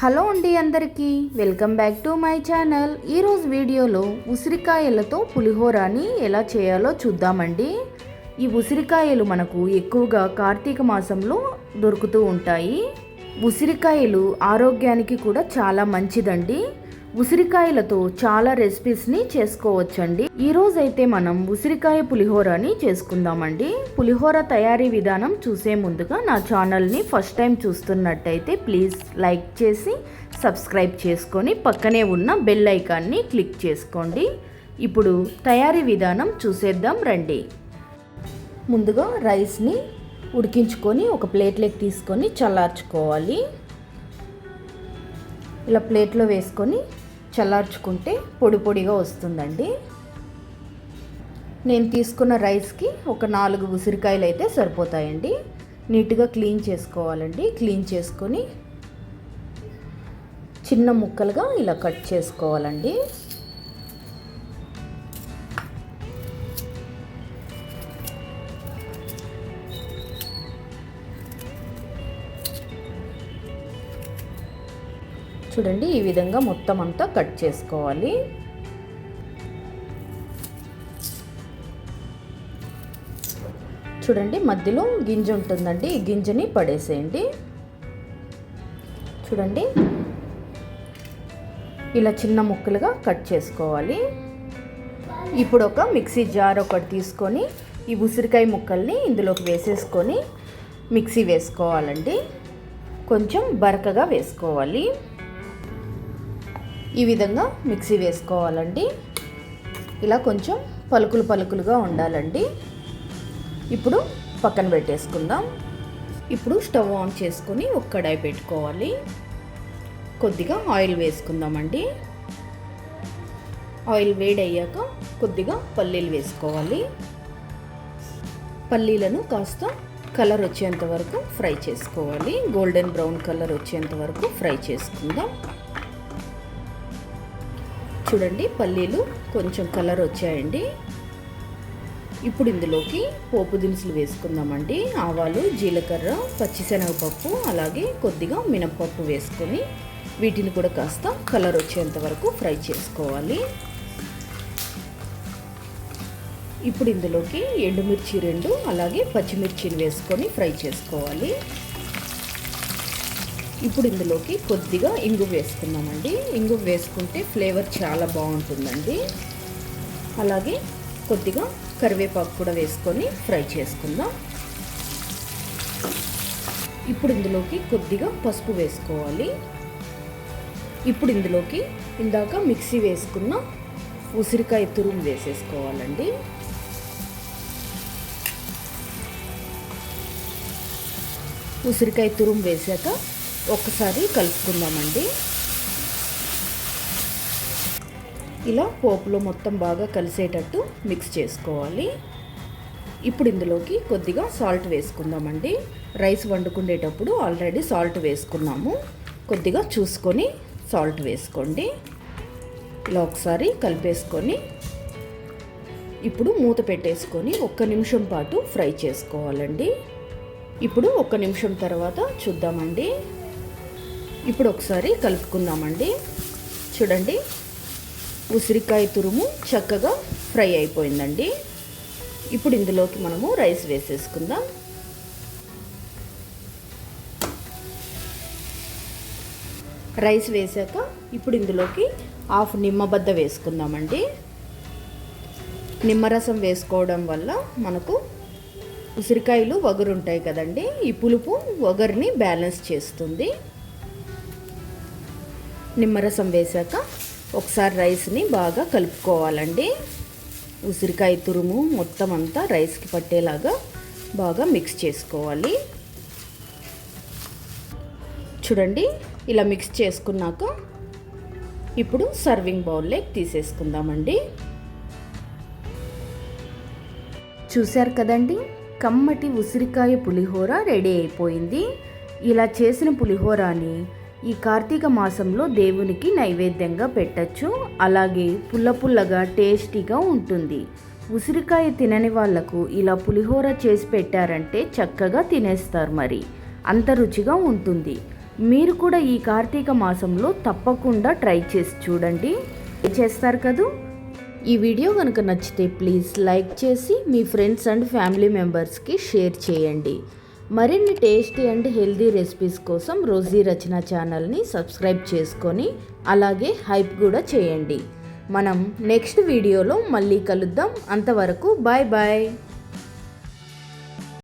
Hello అండి అందరికీ welcome back to my channel. ఈరోజు వీడియోలో ఉసిరికాయలతో పులిహోరాని ఎలా చేయాలో చూద్దామండి. ఈ ఉసిరికాయలు మనకు ఎక్కువగా కార్తీక మాసంలో దొరుకుతూ ఉంటాయి. ఉసిరికాయలు ఆరోగ్యానికి కూడా చాలా మంచిదండి. ఉసిరికాయలతో చాలా రెసిపీస్ని చేసుకోవచ్చండి. ఈ రోజైతే మనం ఉసిరికాయ పులిహోరని చేసుకుందామండి. పులిహోర తయారీ విధానం చూసే ముందుగా నా ఛానల్ని ఫస్ట్ టైం చూస్తున్నట్టయితే ప్లీజ్ లైక్ చేసి సబ్స్క్రైబ్ చేసుకొని పక్కనే ఉన్న బెల్ ఐకాన్ని క్లిక్ చేసుకోండి. ఇప్పుడు తయారీ విధానం చూసేద్దాం రండి. ముందుగా రైస్ని ఉడికించుకొని ఒక ప్లేట్లోకి తీసుకొని చల్లార్చుకోవాలి. ఇలా ప్లేట్లో వేసుకొని చల్లార్చుకుంటే పొడి పొడిగా వస్తుందండి. నేను తీసుకున్న రైస్కి ఒక నాలుగు ఉసిరికాయలు అయితే సరిపోతాయండి. నీట్గా క్లీన్ చేసుకోవాలండి. క్లీన్ చేసుకొని చిన్న ముక్కలుగా ఇలా కట్ చేసుకోవాలండి. చూడండి ఈ విధంగా మొత్తం అంతా కట్ చేసుకోవాలి. చూడండి మధ్యలో గింజ ఉంటుందండి ఈ గింజని పడేసేయండి. చూడండి ఇలా చిన్న ముక్కలుగా కట్ చేసుకోవాలి. ఇప్పుడు ఒక మిక్సీ జార్ ఒకటి తీసుకొని ఈ ఉసిరికాయ ముక్కల్ని ఇందులోకి వేసేసుకొని మిక్సీ వేసుకోవాలండి. కొంచెం బరకగా వేసుకోవాలి. ఈ విధంగా మిక్సీ వేసుకోవాలండి. ఇలా కొంచెం పలుకులు పలుకులుగా ఉండాలండి. ఇప్పుడు పక్కన పెట్టేసుకుందాం. ఇప్పుడు స్టవ్ ఆన్ చేసుకొని ఒక కడాయి పెట్టుకోవాలి. కొద్దిగా ఆయిల్ వేసుకుందామండి. ఆయిల్ వేడయ్యాక కొద్దిగా పల్లీలు వేసుకోవాలి. పల్లీలను కాస్త కలర్ వచ్చేంత వరకు ఫ్రై చేసుకోవాలి. గోల్డెన్ బ్రౌన్ కలర్ వచ్చేంత వరకు ఫ్రై చేసుకుందాం. చూడండి పల్లీలు కొంచెం కలర్ వచ్చాయండి. ఇప్పుడు ఇందులోకి పోపు దినుసులు వేసుకుందామండి. ఆవాలు జీలకర్ర పచ్చిశనగపప్పు అలాగే కొద్దిగా మినప్పప్పు వేసుకొని వీటిని కూడా కాస్త కలర్ వచ్చేంత వరకు ఫ్రై చేసుకోవాలి. ఇప్పుడు ఇందులోకి ఎండుమిర్చి రెండు అలాగే పచ్చిమిర్చిని వేసుకొని ఫ్రై చేసుకోవాలి. ఇప్పుడు ఇందులోకి కొద్దిగా ఇంగు వేసుకుందామండి. ఇంగు వేసుకుంటే ఫ్లేవర్ చాలా బాగుంటుందండి. అలాగే కొద్దిగా కరివేపాకు కూడా వేసుకొని ఫ్రై చేసుకుందాం. ఇప్పుడు ఇందులోకి కొద్దిగా పసుపు వేసుకోవాలి. ఇప్పుడు ఇందులోకి ఇందాక మిక్సీ వేసుకున్న ఉసిరికాయ తురుము వేసేసుకోవాలండి. ఉసిరికాయ తురుము వేసాక ఒక్కసారి కలుపుకుందామండి. ఇలా పోపులో మొత్తం బాగా కలిసేటట్టు మిక్స్ చేసుకోవాలి. ఇప్పుడు ఇందులోకి కొద్దిగా సాల్ట్ వేసుకుందామండి. రైస్ వండుకునేటప్పుడు ఆల్రెడీ సాల్ట్ వేసుకున్నాము. కొద్దిగా చూసుకొని సాల్ట్ వేసుకోండి. ఇలా ఒకసారి కలిపేసుకొని ఇప్పుడు మూత పెట్టేసుకొని ఒక్క నిమిషం పాటు ఫ్రై చేసుకోవాలండి. ఇప్పుడు ఒక నిమిషం తర్వాత చూద్దామండి. ఇప్పుడు ఒకసారి కలుపుకుందామండి. చూడండి ఉసిరికాయ తురుము చక్కగా ఫ్రై అయిపోయిందండి. ఇప్పుడు ఇందులోకి మనము రైస్ వేసేసుకుందాం. రైస్ వేసాక ఇప్పుడు ఇందులోకి హాఫ్ నిమ్మబద్ద వేసుకుందామండి. నిమ్మరసం వేసుకోవడం వల్ల మనకు ఉసిరికాయలు వగరు ఉంటాయి కదండి. ఈ పులుపు వగరుని బ్యాలెన్స్ చేస్తుంది. నిమ్మరసం వేసాక ఒకసారి రైస్ని బాగా కలుపుకోవాలండి. ఉసిరికాయ తురుము మొత్తం అంతా రైస్కి పట్టేలాగా బాగా మిక్స్ చేసుకోవాలి. చూడండి ఇలా మిక్స్ చేసుకున్నాక ఇప్పుడు సర్వింగ్ బౌల్లోకి తీసేసుకుందామండి. చూశారు కదండి కమ్మటి ఉసిరికాయ పులిహోర రెడీ అయిపోయింది. ఇలా చేసిన పులిహోరాని ఈ కార్తీక మాసంలో దేవునికి నైవేద్యంగా పెట్టచ్చు. అలాగే పుల్ల పుల్లగా టేస్టీగా ఉంటుంది. ఉసిరికాయ తినని వాళ్ళకు ఇలా పులిహోర చేసి పెట్టారంటే చక్కగా తినేస్తారు మరి. అంత రుచిగా ఉంటుంది. మీరు కూడా ఈ కార్తీక మాసంలో తప్పకుండా ట్రై చేసి చూడండి. చేస్తారు కదూ? ఈ వీడియో కనుక నచ్చితే ప్లీజ్ లైక్ చేసి మీ ఫ్రెండ్స్ అండ్ ఫ్యామిలీ మెంబర్స్కి షేర్ చేయండి. మరిన్ని టేస్టీ అండ్ హెల్దీ రెసిపీస్ కోసం రోజీ రచన ఛానల్ని సబ్స్క్రైబ్ చేసుకొని అలాగే హైప్ కూడా చేయండి. మనం నెక్స్ట్ వీడియోలో మళ్ళీ కలుద్దాం. అంతవరకు బాయ్ బాయ్.